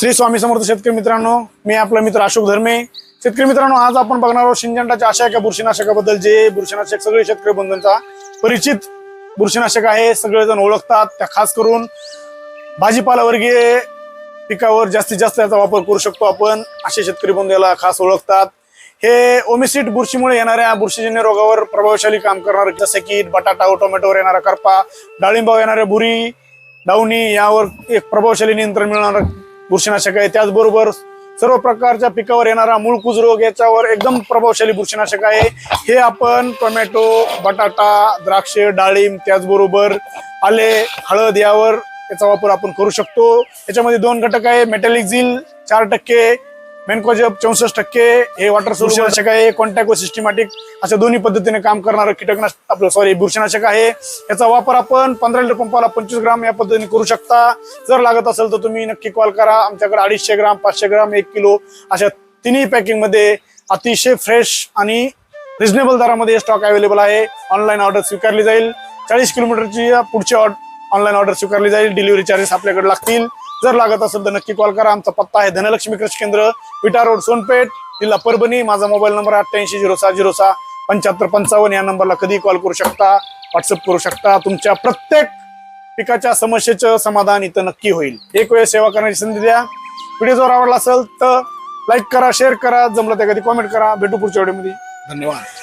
श्री स्वामी समर्थ शेतकरी मित्रांनो मी आपला मित्र अशोक धर्मे. शेतकरी मित्रांनो आज आपण बघणार आहोत सिंजंटाच्या अशा एका बुरशीनाशकाबद्दल जे बुरशीनाशक सगळे शेतकरी बंधूंचा परिचित बुरशीनाशक आहे. सगळेजण ओळखतात त्या खास करून भाजीपालावर्गीय पिकावर जास्तीत जास्त याचा वापर करू शकतो आपण. असे शेतकरी बंधू याला खास ओळखतात. हे ओमिसिट बुरशीमुळे येणाऱ्या बुरशीजन्य रोगावर प्रभावशाली काम करणार जसे की बटाटा टोमॅटोवर येणारा करपा डाळिंबावर येणाऱ्या बुरी डावणी यावर एक प्रभावशाली नियंत्रण मिळणार बुरशीनाशक आहे. त्याचबरोबर सर्व प्रकारच्या पिकावर येणारा मूळकुज रोग याच्यावर एकदम प्रभावशाली बुरशीनाशक आहे. हे आपण टोमॅटो बटाटा द्राक्ष डाळिंब त्याचबरोबर आले हळद यावर याचा वापर आपण करू शकतो. याच्यामध्ये दोन घटक आहे. मेटॅलिक झील चार टक्के मेनकोजब चौसष्ट टक्के हे वॉटर बुरशीनाशक आहे कॉन्टॅक्ट व सिस्टमॅटिक अशा दोन्ही पद्धतीने काम करणारं कीटकनाशक आपलं सॉरी बुरशीनाशक आहे. याचा वापर आपण पंधरा लिटर पंपाला पंचवीस ग्राम या पद्धतीने करू शकता. जर लागत असेल तर तुम्ही नक्की कॉल करा. आमच्याकडे अडीचशे ग्राम पाचशे ग्राम एक किलो अशा तिन्ही पॅकिंगमध्ये अतिशय फ्रेश आणि रिझनेबल दरामध्ये स्टॉक अवेलेबल आहे. ऑनलाईन ऑर्डर स्वीकारली जाईल. चाळीस किलोमीटरची पुढची ऑनलाईन ऑर्डर स्वीकारली जाईल. डिलिव्हरी चार्जेस आपल्याकडे लागतील. जर लागत असेल तर नक्की कॉल करा. आमचा पत्ता आहे धनलक्ष्मी कृषी केंद्र विटा रोड सोनपेठ जिल्हा परभणी. माझा मोबाईल नंबर अठ्ठ्याऐंशी झिरो सहा झिरो सहा पंच्याहत्तर पंचावन्न. या नंबरला कधी कॉल करू शकता व्हॉट्सअप करू शकता. तुमच्या प्रत्येक पिकाच्या समस्येचं समाधान इथं नक्की होईल. एक वेळ सेवा करण्याची संधी द्या. व्हिडिओ जर आवडला असेल तर लाईक करा शेअर करा. जमलं त्या कधी कॉमेंट करा. भेटू पुढच्या व्हिडिओमध्ये धन्यवाद.